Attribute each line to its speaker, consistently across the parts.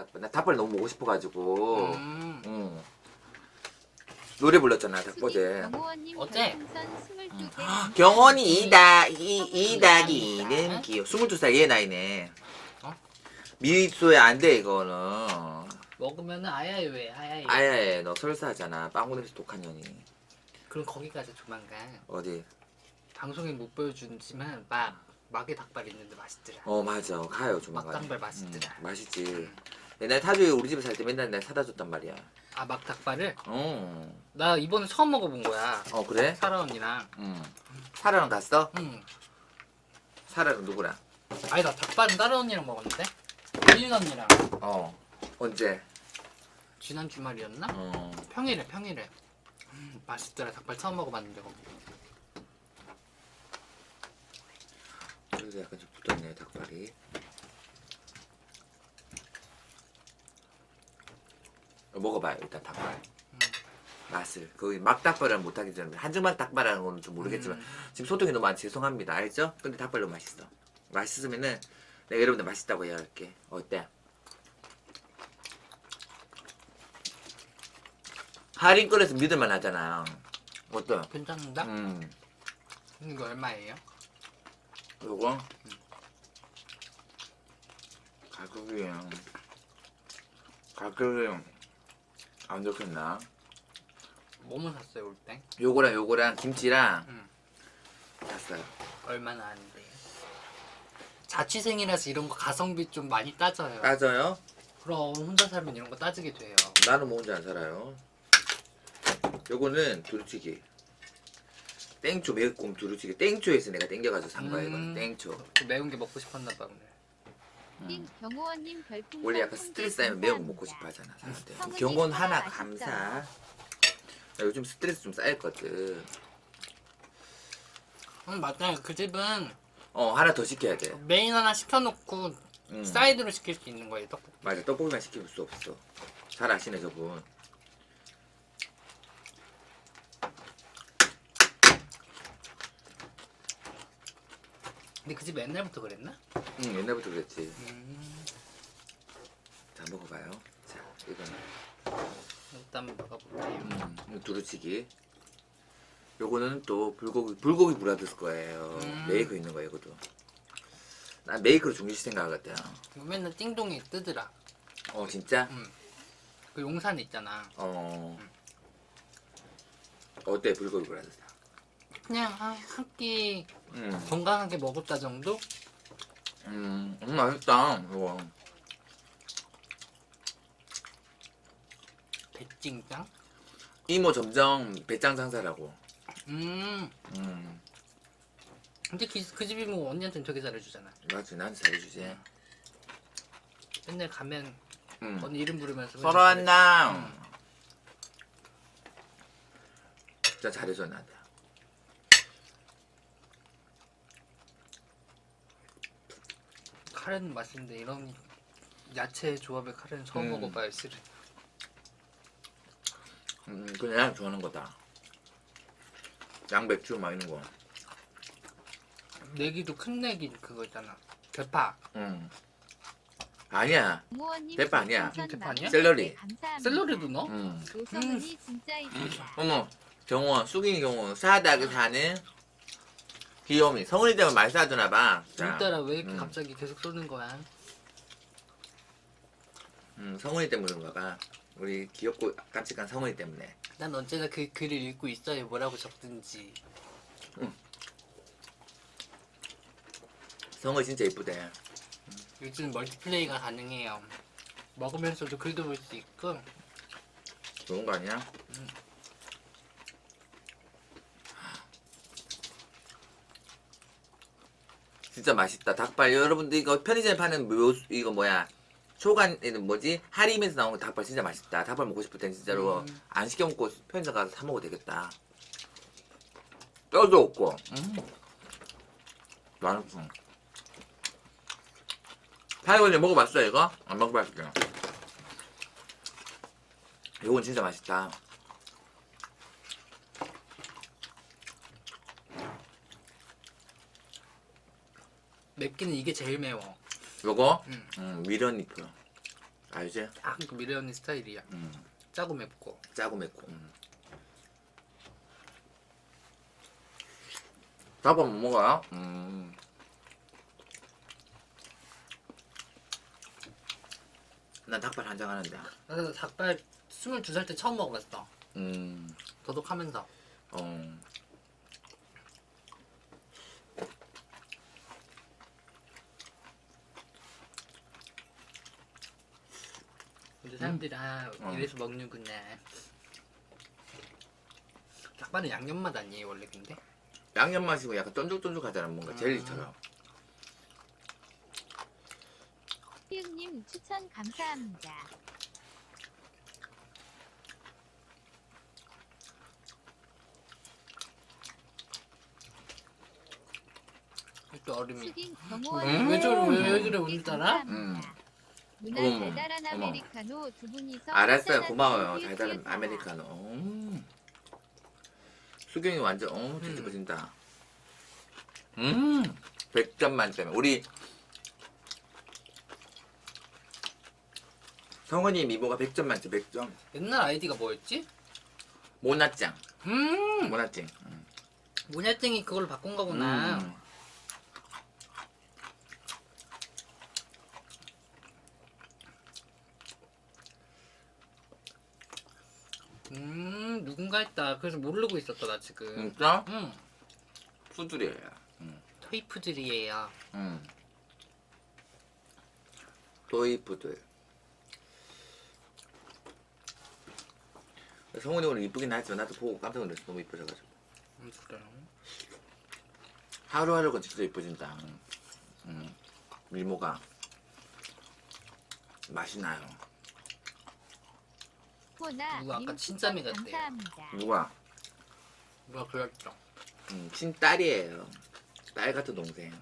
Speaker 1: 닭발. 나 닭발 너무 먹고 싶어가지고.
Speaker 2: 음.
Speaker 1: 응. 노래 불렀잖아 닭보제.
Speaker 2: 어때?
Speaker 1: 경원이 이다 이 이다기는 귀여. 22살 얘 나이네.
Speaker 2: 어?
Speaker 1: 미소야 안돼 이거는.
Speaker 2: 먹으면은 아야이 왜 아야이.
Speaker 1: 아야야 너 설사하잖아. 빵구 냄새 독한 년이.
Speaker 2: 그럼 거기 가자 조만간.
Speaker 1: 어디?
Speaker 2: 방송에 못 보여주지만 막 막의 닭발 있는데 맛있더라.
Speaker 1: 어 맞아 가요 조만간.
Speaker 2: 막당발 맛있더라.
Speaker 1: 응, 맛있지. 옛날 타조에 우리 집에 살 때 맨날 날 사다 줬단 말이야.
Speaker 2: 아 막 닭발을
Speaker 1: 어.
Speaker 2: 나 이번에 처음 먹어본 거야.
Speaker 1: 어 그래?
Speaker 2: 사라 언니랑.
Speaker 1: 응. 사라랑 갔어?
Speaker 2: 응.
Speaker 1: 사라랑 누구랑?
Speaker 2: 아니 나 닭발은 다른 언니랑 먹었는데. 민 언니랑
Speaker 1: 어. 언제?
Speaker 2: 지난 주말이었나?
Speaker 1: 어.
Speaker 2: 평일에 평일에. 음, 맛있더라 닭발 처음 먹어봤는데 거기.
Speaker 1: 여기도 약간 좀 붙었네 닭발이. 먹어봐요 일단 닭발. 맛을 거기 막 닭발은 못하기 전에 한증막 닭발이라는 거는 좀 모르겠지만
Speaker 2: 음.
Speaker 1: 지금 소통이 너무 많지 죄송합니다 알죠? 근데 닭발 너무 맛있어 맛있으면은 내가 여러분들 맛있다고 이야기할게 어때? 할인권에서 믿을만 하잖아 어때?
Speaker 2: 괜찮은데?
Speaker 1: 음
Speaker 2: 이거 얼마예요?
Speaker 1: 요거 가격이 가격이 안 좋겠나?
Speaker 2: 뭐뭐 샀어요 올 때?
Speaker 1: 요거랑 요거랑 김치랑
Speaker 2: 음.
Speaker 1: 샀어요
Speaker 2: 얼마나 하는데요? 자취생이라서 이런 거 가성비 좀 많이 따져요.
Speaker 1: 따져요?
Speaker 2: 그럼 혼자 살면 이런 거 따지게 돼요.
Speaker 1: 나는 뭐 혼자 안 살아요. 요거는 두루치기. 땡초 매콤 두루치기. 땡초에서 내가 땡겨가지고 산 거야 이거는
Speaker 2: 음.
Speaker 1: 땡초.
Speaker 2: 그 매운 게 먹고 싶었나 봐 오늘.
Speaker 3: 경호원님 별풍선
Speaker 1: 원래 약간 스트레스 쌓이면 매운 거 먹고 싶어 하잖아 사람들. 경건 하나 감사. 나 요즘 스트레스 좀 쌓였거든.
Speaker 2: 음 맞아요. 그 집은
Speaker 1: 어 하나 더 시켜야 돼.
Speaker 2: 메인 하나 시켜놓고
Speaker 1: 음.
Speaker 2: 사이드로 시킬 수 있는 거예요 떡볶이.
Speaker 1: 맞아 떡볶이만 시킬 수 없어. 잘 아시네 저분.
Speaker 2: 근데 그 집 옛날부터 그랬나?
Speaker 1: 응 옛날부터 그랬지.
Speaker 2: 음,
Speaker 1: 자 먹어봐요. 자 이거는.
Speaker 2: 일단 먹어볼게요.
Speaker 1: 음, 이거 두루치기. 요거는 또 불고기 불고기 브라더스 거예요.
Speaker 2: 음.
Speaker 1: 메이커 있는 거예요, 이것도. 난 메이커를 중요시 생각하거든.
Speaker 2: 이거 맨날 띵동이 뜨더라.
Speaker 1: 어 진짜?
Speaker 2: 음. 그 용산 있잖아.
Speaker 1: 어. 어때 불고기 브라더스?
Speaker 2: 그냥 한, 한끼
Speaker 1: 음,
Speaker 2: 건강하게 먹었다 정도?
Speaker 1: 음, 음 맛있다. 이거.
Speaker 2: 배찡짱?
Speaker 1: 이모 점정 배짱 상사라고.
Speaker 2: 음.
Speaker 1: 음,
Speaker 2: 근데 그, 그 집이 뭐 언니한테는 되게 잘해주잖아.
Speaker 1: 맞지, 나한테 잘해주지.
Speaker 2: 맨날 가면
Speaker 1: 음.
Speaker 2: 언니 이름 부르면서
Speaker 1: 서로
Speaker 2: 맨날
Speaker 1: 한나.
Speaker 2: 음.
Speaker 1: 진짜 잘해줘 나한테.
Speaker 2: 카레는 맛있는데 이런 야채 조합의 카레는 처음
Speaker 1: 음.
Speaker 2: 먹어봐요 실은
Speaker 1: 음, 그냥 좋아하는 거다. 양배추 막 이런 거.
Speaker 2: 내기도 큰 내기 그거 있잖아 대파
Speaker 1: 음. 아니야. 대파 아니야.
Speaker 2: 대파 아니야?
Speaker 1: 샐러리.
Speaker 2: 샐러리도 넣어?
Speaker 1: 음.
Speaker 3: 노성은이 진짜 이쁘다.
Speaker 1: 어머, 경원, 쑥이 경원, 사다하게 사는 귀요미. 성은이 때문에 많이 사주나 봐. 자,
Speaker 2: 오늘따라 왜 이렇게
Speaker 1: 음.
Speaker 2: 갑자기 계속 쏘는 거야
Speaker 1: 음, 성은이 때문에 그런가 봐. 우리 귀엽고 깜찍한 성은이 때문에.
Speaker 2: 난 언제나 그 글을 읽고 있어요 뭐라고 적든지
Speaker 1: 성은이 진짜 이쁘대.
Speaker 2: 요즘 멀티플레이가 가능해요 먹으면서도 글도 볼 수 있고
Speaker 1: 좋은 거 아니야? 진짜 맛있다. 닭발. 여러분들 이거 편의점에 파는 묘, 이거 뭐야. 초간에는 뭐지? 할인에서 나온 거 닭발 진짜 맛있다. 닭발 먹고 싶을 땐 진짜로
Speaker 2: 음.
Speaker 1: 안 시켜 먹고 편의점 가서 사 먹어도 되겠다. 뼈도 없고. 음. 맛있어. 타이거니 먹어봤어 이거? 안 먹어봤어요. 이건 진짜 맛있다.
Speaker 2: 맵기는 이게 제일 매워
Speaker 1: 요거
Speaker 2: 음.
Speaker 1: 음, 미련잎 알지?
Speaker 2: 딱 그 미래 언니 스타일이야.
Speaker 1: 음.
Speaker 2: 짜고 맵고.
Speaker 1: 짜고 맵고. 음. 닭발 못 먹어요? 음. 난 닭발 한 장 하는데.
Speaker 2: 나도 닭발 22살 때 처음 먹어봤어.
Speaker 1: 음.
Speaker 2: 도둑하면서.
Speaker 1: 어.
Speaker 2: 근데 사람들이 아
Speaker 1: 어.
Speaker 2: 이래서 먹는구나. 닭발은 양념 맛 아니에요 원래 근데?
Speaker 1: 양념 맛이고 약간 쫀득쫀득하잖아 뭔가
Speaker 2: 음.
Speaker 1: 젤리처럼.
Speaker 3: 희은님 추천 감사합니다.
Speaker 2: 또 얼음이. 음,
Speaker 3: 경호원
Speaker 2: 왜 저래, 왜, 왜 그래, 오늘따라?
Speaker 1: 음.
Speaker 3: 누나
Speaker 1: 어머,
Speaker 3: 달달한
Speaker 1: 어머.
Speaker 3: 아메리카노 두 분이서
Speaker 1: 알았어요 고마워요 달달한. 아메리카노. 음. 수경이 완전 어
Speaker 2: 음.
Speaker 1: 뒤집어진다. 음. 100점 만점에 우리 성원이 미모가 100점 만점 100점.
Speaker 2: 옛날 아이디가 뭐였지?
Speaker 1: 모나짱.
Speaker 2: 음
Speaker 1: 모나찡. 음.
Speaker 2: 모냐땡이 그걸로 바꾼 거구나.
Speaker 1: 음.
Speaker 2: 음 누군가 했다. 그래서 모르고 있었다 나 지금.
Speaker 1: 진짜?
Speaker 2: 음
Speaker 1: 푸들이에요. 음.
Speaker 2: 토이푸들이에요.
Speaker 1: 음. 도이 푸들. 성훈이 오늘 이쁘긴 하지만 나도 보고 깜짝 놀랐어. 너무 이뻐져가지고.
Speaker 2: 음 그래요.
Speaker 1: 하루하루가 진짜 이뻐진다. 음. 밀모가 맛이 나요.
Speaker 3: 호나
Speaker 2: 누구 아까
Speaker 3: 님
Speaker 2: 친짜미
Speaker 3: 추천
Speaker 2: 같대요.
Speaker 3: 감사합니다.
Speaker 1: 누가?
Speaker 2: 누가 그랬죠?
Speaker 1: 음, 친딸이에요. 딸 같은 동생.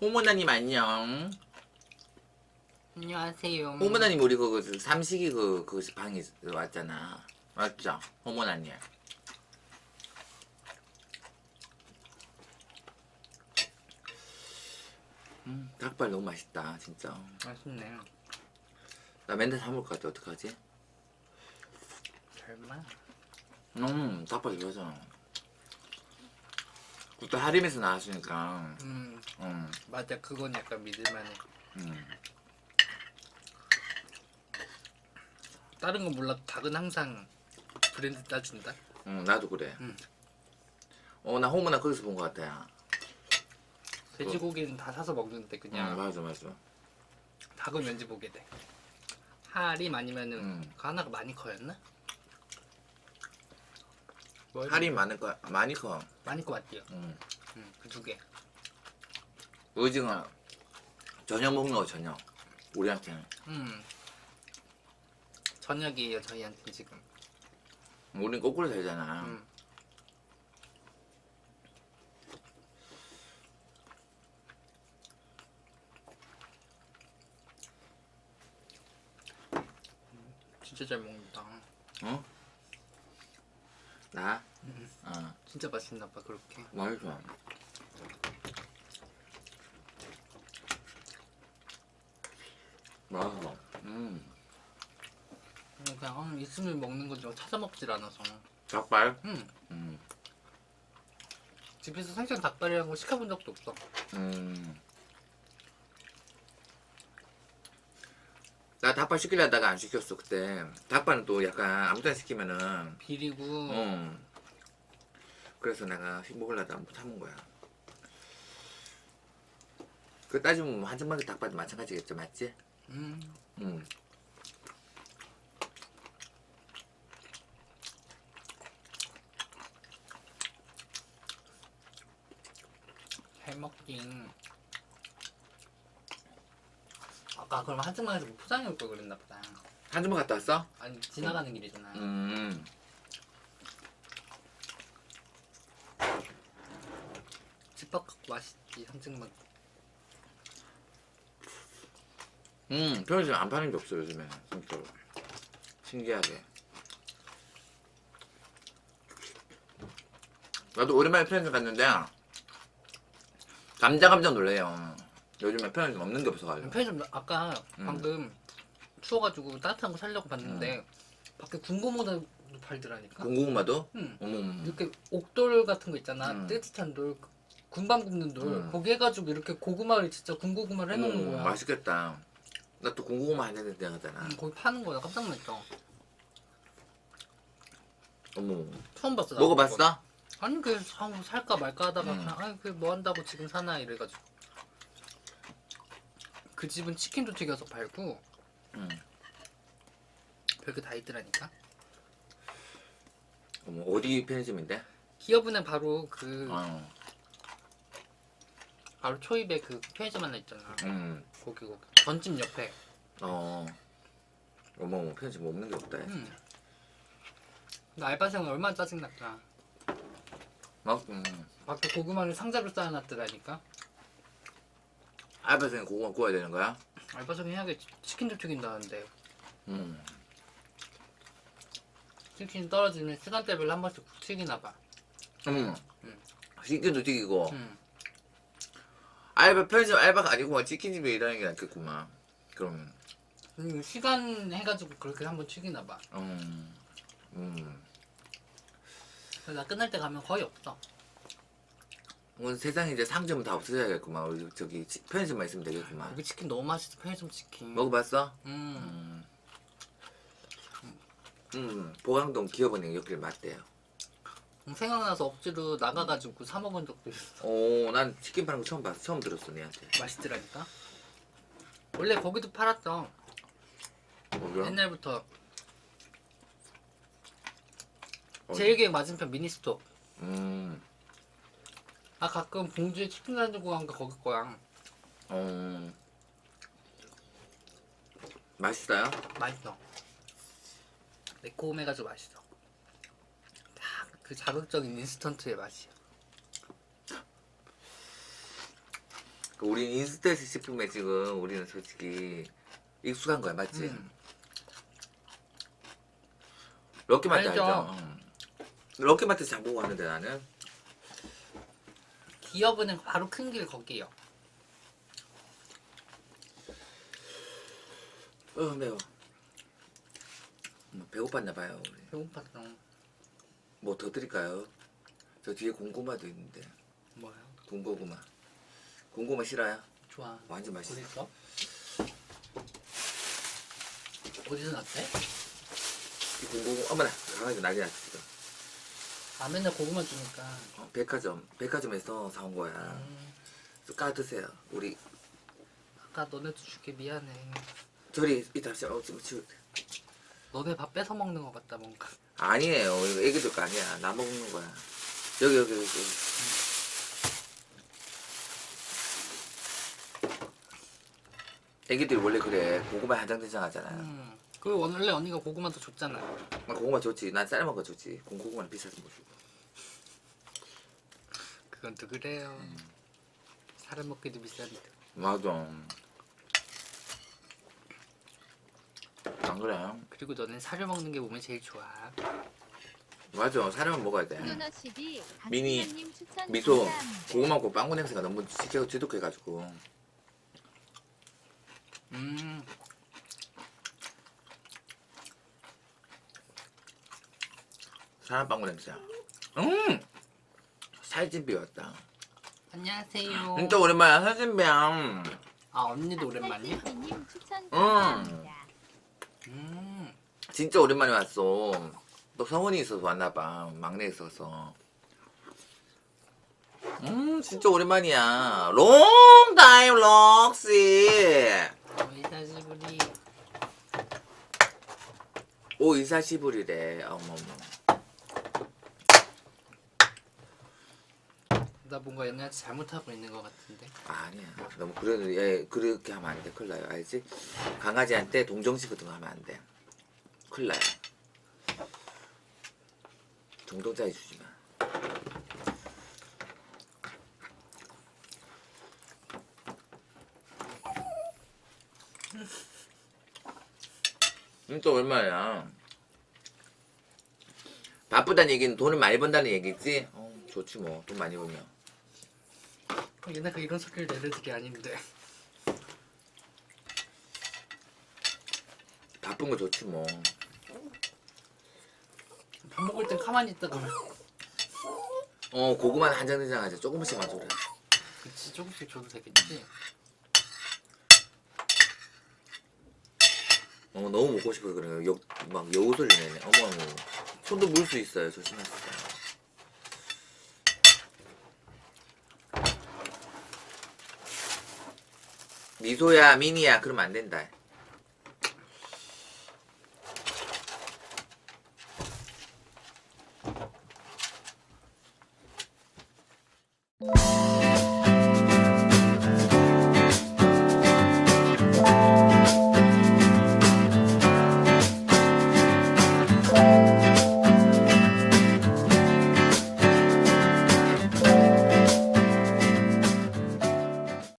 Speaker 1: 호모나님 안녕.
Speaker 2: 안녕하세요.
Speaker 1: 호모나님 우리 그거 그 삼식이 그, 그 방에 왔잖아. 맞죠? 호모나님. 음, 닭발 너무 맛있다, 진짜.
Speaker 2: 맛있네.
Speaker 1: 나 맨날 사 먹을 것 같아, 어떡하지?
Speaker 2: 설마.
Speaker 1: 음, 닭발 좋아하잖아. 그때 하림에서 나왔으니까.
Speaker 2: 음
Speaker 1: 음,
Speaker 2: 맞아 그건 약간 믿을만해.
Speaker 1: 음.
Speaker 2: 다른 건 몰라도 닭은 항상 브랜드 따준다.
Speaker 1: 음, 나도 그래.
Speaker 2: 음.
Speaker 1: 어, 나 호모나 거기서 본 것 같아.
Speaker 2: 돼지고기는 다 사서 먹는데 그냥
Speaker 1: 응, 맞아, 맞아.
Speaker 2: 닭은 왠지 보게 돼. 하림 아니면은
Speaker 1: 음.
Speaker 2: 그 하나가 많이 커였나? 뭐
Speaker 1: 할인 많을 거, 많이 커.
Speaker 2: 많이 커 맞지요.
Speaker 1: 음.
Speaker 2: 음, 그 두 개.
Speaker 1: 오징어 저녁 먹는 거 저녁. 우리한테는.
Speaker 2: 음. 저녁이에요 저희한테 지금.
Speaker 1: 우린 거꾸로 살잖아.
Speaker 2: 음. 음, 진짜 잘 먹는다.
Speaker 1: 어? 나?
Speaker 2: 음.
Speaker 1: 어,
Speaker 2: 진짜 맛있나 봐 그렇게.
Speaker 1: 맛있어. 맛있어. 음.
Speaker 2: 그냥 음, 있으면 먹는 거지 막 찾아 먹질 않아서.
Speaker 1: 닭발?
Speaker 2: 음.
Speaker 1: 음.
Speaker 2: 집에서 생선 닭발이라는 거 시켜본 적도 없어.
Speaker 1: 음. 나 닭발 시키려다가 안 시켰어 그때 닭발은 또 약간 아무 데나 시키면은
Speaker 2: 비리고
Speaker 1: 어 그래서 내가 먹으려다 한번 참은 거야 그 따지면 뭐 한정마게 닭발도 마찬가지겠죠 맞지?
Speaker 2: 음,
Speaker 1: 음.
Speaker 2: 잘 먹긴. 아까 그럼 한증만에서 뭐 포장해 올 걸 그랬나 보다.
Speaker 1: 한정마 갔다 왔어?
Speaker 2: 아니 지나가는 길이잖아.
Speaker 1: 음.
Speaker 2: 집밥 갖고 맛있지 한증만.
Speaker 1: 음 편의점 안 파는 게 없어 요즘에 진짜로 신기하게 나도 오랜만에 편의점 갔는데 감자 감자 놀래요. 요즘에 편의점 없는 게 없어가지고.
Speaker 2: 편의점 아까
Speaker 1: 음.
Speaker 2: 방금 추워가지고 따뜻한 거 살려고 봤는데 밖에 군고모도 팔더라니까.
Speaker 1: 군고구마도?
Speaker 2: 응.
Speaker 1: 어머 어머.
Speaker 2: 이렇게 옥돌 같은 거 있잖아.
Speaker 1: 음.
Speaker 2: 뜨뜻한 돌, 군밤 굽는 돌.
Speaker 1: 음.
Speaker 2: 거기 해가지고 이렇게 고구마를 진짜 군고구마를 해놓는
Speaker 1: 어머,
Speaker 2: 거야.
Speaker 1: 맛있겠다. 나 또 군고구마 한 잔에 대하잖아.
Speaker 2: 음, 거기 파는 거야. 깜짝 놀랐죠.
Speaker 1: 어머.
Speaker 2: 처음 봤어. 나.
Speaker 1: 먹어봤어?
Speaker 2: 아니 그 사- 살까 말까 하다가
Speaker 1: 음.
Speaker 2: 그냥 아니 그뭐 한다고 지금 사나 이래가지고 그 집은 치킨도 튀겨서 팔고
Speaker 1: 응.
Speaker 2: 별게 다 있더라니까
Speaker 1: 어머 어디 편의점인데?
Speaker 2: 기업은행 바로 그
Speaker 1: 어.
Speaker 2: 바로 초입에 그 편의점 하나 있잖아
Speaker 1: 음.
Speaker 2: 거기 거기 전집 옆에
Speaker 1: 어. 어머 어머 편의점 없는 게 없다. 야,
Speaker 2: 음.
Speaker 1: 진짜.
Speaker 2: 나 알바생은 얼마나 짜증났다
Speaker 1: 막 음.
Speaker 2: 밖에 고구마를 상자로 쌓아놨더라니까
Speaker 1: 알바생 고구마 구워야 되는 거야?
Speaker 2: 알바생 해야겠지 치킨도 튀긴다는데
Speaker 1: 음.
Speaker 2: 치킨 떨어지면 시간대별로 한 번씩 튀기나 봐
Speaker 1: 음.
Speaker 2: 음.
Speaker 1: 치킨도 튀기고
Speaker 2: 음.
Speaker 1: 알바 편의점 알바가 아니고 뭐 치킨집에 일하는 게 낫겠구만. 그럼
Speaker 2: 음, 시간 해가지고 그렇게 한 번 튀기나 봐
Speaker 1: 음. 음.
Speaker 2: 그래서 나 끝날 때 가면 거의 없어
Speaker 1: 오늘 세상에 이제 상점은 다 없어져야겠구만. 우리 저기 치- 편의점만 있으면 되겠구만.
Speaker 2: 여기 치킨 너무 맛있어 편의점 치킨
Speaker 1: 먹어봤어?
Speaker 2: 음.
Speaker 1: 음. 음. 보강동 기업은행 옆길 맞대요.
Speaker 2: 음, 생각나서 억지로 나가가지고 사 먹은 적도 있어
Speaker 1: 오, 난 치킨 파는 거 처음 봤어. 처음 들었어, 니한테.
Speaker 2: 맛있더라니까 원래 거기도 팔았어
Speaker 1: 뭐야?
Speaker 2: 옛날부터
Speaker 1: 어디?
Speaker 2: 제일교회 맞은편 미니스톱
Speaker 1: 음.
Speaker 2: 아 가끔 봉주에 치킨 가지고 간거 거기 거야
Speaker 1: 어. 맛있어요?
Speaker 2: 맛있어 매콤해가지고 맛있어 딱 그 자극적인 인스턴트의 맛이야
Speaker 1: 그 우린 인스턴트 식품에 지금 우리는 솔직히 익숙한 거야, 맞지?
Speaker 2: 음.
Speaker 1: 럭키마트
Speaker 2: 알죠.
Speaker 1: 알죠? 응. 럭키마트 장 보고 왔는데 나는
Speaker 2: 기업은행 바로 큰 길 거기요
Speaker 1: 어 매워. 뭐 배고팠나 봐요. 우리.
Speaker 2: 배고팠어
Speaker 1: 뭐 더 드릴까요? 저 뒤에 군고구마도 있는데
Speaker 2: 뭐야
Speaker 1: 군고구마. 군고구마 싫어요?
Speaker 2: 좋아
Speaker 1: 완전 맛있어.
Speaker 2: 어디 있어? 어디서 났대?
Speaker 1: 이 군고구마 어머나 강아지 난리 났어 지금.
Speaker 2: 아 맨날 고구마 주니까
Speaker 1: 어, 백화점 백화점에서 사온 거야.
Speaker 2: 음,
Speaker 1: 그래서 까 드세요. 우리
Speaker 2: 아까 너네도 줄게 미안해
Speaker 1: 저리 이따 시 어, 지금 지금
Speaker 2: 너네 밥 뺏어 먹는 것 같다 뭔가
Speaker 1: 아니에요. 이거 애기들 거 아니야. 나 먹는 거야. 여기 여기 여기. 애기들이 원래 그래. 고구마 한장대장하잖아요.
Speaker 2: 음, 그 원래 언니가 고구마도 줬잖아
Speaker 1: 아, 고구마 좋지. 난 삶은 거 좋지. 고- 고구마는 비싸서 못 주고.
Speaker 2: 그건 또 그래요 사람 먹기도 비싼데
Speaker 1: 맞아. 안 그래?
Speaker 2: 그리고 너는 사료 먹는 게 몸에 제일 좋아
Speaker 1: 맞아. 사람은 먹어야 돼. 미니,
Speaker 3: 추천
Speaker 1: 미소
Speaker 3: 감사합니다.
Speaker 1: 고구마 고 빵구 냄새가 너무 지켜 지독해가지고.
Speaker 2: 음
Speaker 1: 사람 빵구 냄새야. 음. 살찐비 왔다.
Speaker 2: 안녕하세요
Speaker 1: 진짜 오랜만이야 살찐 비야.
Speaker 2: 아 언니도 오랜만이야?
Speaker 3: 추천
Speaker 1: 음.
Speaker 3: 감사합니다.
Speaker 2: 음
Speaker 1: 진짜 오랜만에 왔어. 너 성원이 있어서 왔나봐. 막내 있어서. 음, 진짜 오랜만이야. 롱 타임 럭시.
Speaker 2: 저희 사시부리
Speaker 1: 오, 이사시불이래. 어머머.
Speaker 2: 나 뭔가 얘네한테 잘못하고 있는 것 같은데
Speaker 1: 아니야. 너무 그래, 얘 그렇게 하면 안 돼. 큰일 나요. 알지? 강아지한테 동정심 같은 거 하면 안 돼. 큰일 나요. 동동짜리 주지 마. 진짜 얼마야? 바쁘다는 얘기는 돈을 많이 번다는 얘기지? 어, 좋지 뭐. 돈 많이 벌면.
Speaker 2: 얘네가 이런 소리를 내는 게 아닌데.
Speaker 1: 바쁜 거 좋지 뭐.
Speaker 2: 밥 먹을 땐 가만히 있다가
Speaker 1: 어 고구마는 한장 된장 하자. 조금씩만 줘라.
Speaker 2: 그치 조금씩 줘도 되겠지.
Speaker 1: 어 너무 먹고 싶어 그래요. 욕막 여우 소리 내네. 어머 어머. 손도 물 수 있어요. 조심하세요. 미소야 미니야 그러면 안 된다.